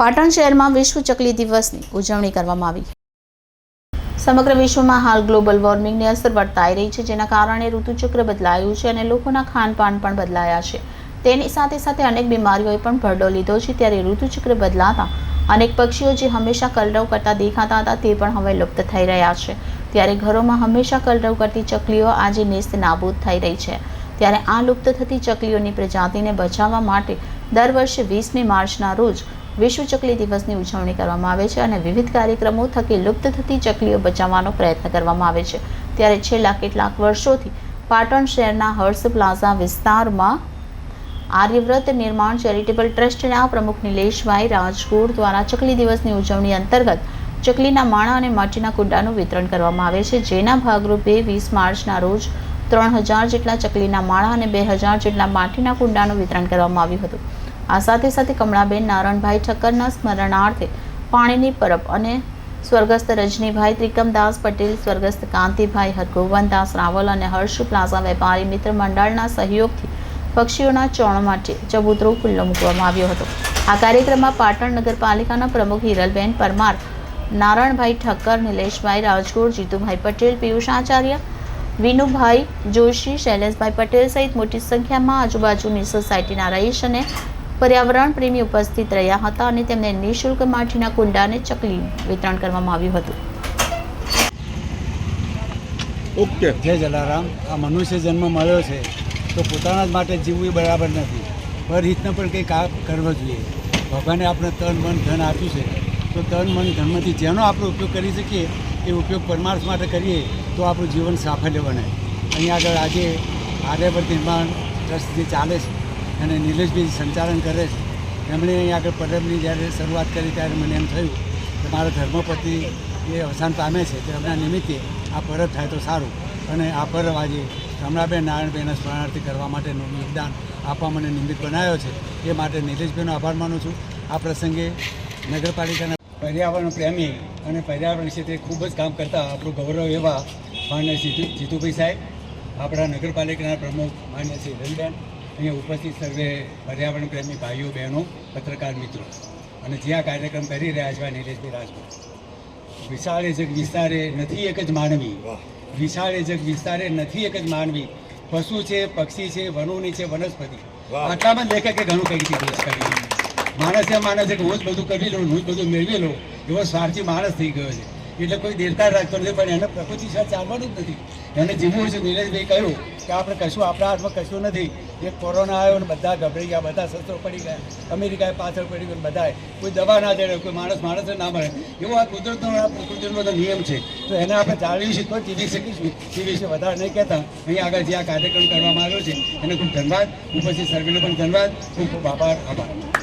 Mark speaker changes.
Speaker 1: પાટણ શહેરમાં વિશ્વ ચકલી દિવસની ઉજવણી કરવામાં આવી. સમગ્ર વિશ્વમાં હાલ ગ્લોબલ વોર્મિંગની અસર વર્તાઈ રહી છે, જેના કારણે ઋતુચક્ર બદલાયું છે અને લોકોના ખાનપાન પણ બદલાયા છે. તેની સાથે સાથે અનેક બીમારીઓએ પણ ભરડો લીધો છે, ત્યારે ઋતુચક્ર બદલાતા અનેક પક્ષીઓ જે હંમેશા કલરવ કરતા દેખાતા હતા તે પણ હવે લુપ્ત થઈ રહ્યા છે. ત્યારે ઘરોમાં હંમેશા કલરવ કરતી ચકલીઓ આજે નેસ્ત નાબૂદ થઈ રહી છે. ત્યારે આ લુપ્ત થતી ચકલીઓની પ્રજાતિને બચાવવા માટે દર વર્ષે વીસમી માર્ચના રોજ વિશ્વ ચકલી દિવસની ઉજવણી કરવામાં આવે છે અને વિવિધ કાર્યક્રમો થકી લુપ્ત થતી ચકલીઓ બચાવવાનો પ્રયત્ન કરવામાં આવે છે. ત્યારે છેલ્લા કેટલાક વર્ષોથી પાટણ શહેરના હર્ષ પ્લાઝા વિસ્તારમાં આર્યવ્રત નિર્માણ ચેરિટેબલ ટ્રસ્ટના પ્રમુખ નિલેશભાઈ રાજગોર દ્વારા ચકલી દિવસની ઉજવણી અંતર્ગત ચકલીના માળા અને માટીના કુંડાનું વિતરણ કરવામાં આવે છે, જેના ભાગરૂપે વીસ માર્ચના રોજ ત્રણ હજાર જેટલા ચકલીના માળા અને બે હજાર જેટલા માટીના કુંડાનું વિતરણ કરવામાં આવ્યું હતું. આ સાથે સાથે કમળાબેન નારણભાઈ ઠક્કરના સ્મરણાર્થે પાણીની પરબ અને સ્વર્ગસ્થ રજનીભાઈ ત્રિકમદાસ પટેલ, સ્વર્ગસ્થ કાંતિભાઈ હરગોવનદાસ રાવલ અને હર્ષ પ્લાઝા વેપારી મિત્ર મંડળના સહયોગથી પક્ષીઓના ચોણ માટે ચબૂતરો ખુલ્લો મૂકવામાં આવ્યો હતો. આ કાર્યક્રમમાં પાટણ નગરપાલિકાના પ્રમુખ હિરલબેન પરમાર, નારણભાઈ ઠક્કર, નિલેશભાઈ રાજગોર, જીતુભાઈ પટેલ, પિયુષ આચાર્ય, વિનુભાઈ જોશી, શૈલેષભાઈ પટેલ સહિત મોટી સંખ્યામાં આજુબાજુની સોસાયટીના રહીશ અને પર્યાવરણ પ્રેમી ઉપસ્થિત રહ્યા હતા અને તેમને નિઃશુલ્ક માટીના કુંડાને ચકલી વિતરણ કરવામાં આવ્યું હતું.
Speaker 2: ઓકે.
Speaker 3: જય જલારામ. આ મનુષ્ય જન્મ મળ્યો છે તો પોતાના જ માટે જીવવું એ બરાબર નથી. પર રીતને પણ કંઈક આ કરવો જોઈએ. ભગવાને આપણે તન મન ધન આપ્યું છે. તો તન મન ધનમાંથી જેનો આપણે ઉપયોગ કરી શકીએ એ ઉપયોગ પરમાર્થ માટે કરીએ તો આપણું જીવન સાફલ્ય બને. અહીંયા આગળ આજે આર્યવર્ત નિર્માણ ટ્રસ્ટ જે ચાલે છે અને નિલેશભાઈ સંચાલન કરે છે. એમણે અહીંયા આગળ પરબની જ્યારે શરૂઆત કરી ત્યારે મને એમ થયું કે મારા ધર્મપતિ એ અવસાન પામે છે, તો એમના નિમિત્તે આ પરબ થાય તો સારું. અને આ પરબ આજે રમણાબેન નારાયણભાઈના સ્મરણાર્થી કરવા માટેનું યોગદાન આપવા મને નિમિત્ત બનાવ્યો છે. એ માટે નિલેશભાઈનો આભાર માનું છું. આ પ્રસંગે નગરપાલિકાના પર્યાવરણ પ્રેમી અને પર્યાવરણ ક્ષેત્રે ખૂબ જ કામ કરતા આપણું ગૌરવ એવા માન્ય જીતુ જીતુભાઈ સાહેબ, આપણા નગરપાલિકાના પ્રમુખ માન્ય શ્રી રવિબેન અહીંયા ઉપસ્થિત સર્વે પર્યાવરણ પ્રેમી ભાઈઓ બહેનો પત્રકાર મિત્રો. અને જે આ કાર્યક્રમ કરી રહ્યા છે આ નિલેશભાઈ રાજભર વિશાળે જગ વિસ્તારે નથી એક જ માનવી. વિશાળે જગ વિસ્તારે નથી એક જ માનવી. પશુ છે પક્ષી છે વનોની છે વનસ્પતિ. આટલામાં લેખકે ઘણું કહી દીધું કરી માણસે માણસ હું જ બધું કરી લઉં હું જ બધું મેળવી લઉં એવો સ્વાર્થી માણસ થઈ ગયો છે. એટલે કોઈ દેરતા રાખતો નથી, પણ એને પ્રકૃતિ સાથે ચાલવાનું જ નથી. એને જીવવું છે નીરજભાઈ કહ્યું કે આપણે કશું, આપણા હાથમાં કશું નથી. જે કોરોના આવ્યો ને બધા ગભરાઈ ગયા, બધા શસ્ત્રો પડી ગયા, અમેરિકાએ પાછળ પડી ગયું બધાએ. કોઈ દવા ના દે કોઈ માણસ માણસને ના મળે. એવો આ કુદરતનો, આ પ્રકૃતિનો બધો નિયમ છે. તો એને આપણે જાળવીશું તો જીવી શકીશું એ વિશે વધારે નહીં કહેતા. અહીં આગળ જે આ કાર્યક્રમ કરવામાં આવ્યો છે, એને ખૂબ ધન્યવાદ. ઉપસ્થિત સર્વેનો પણ ધન્યવાદ. ખૂબ ખૂબ આભાર આભાર.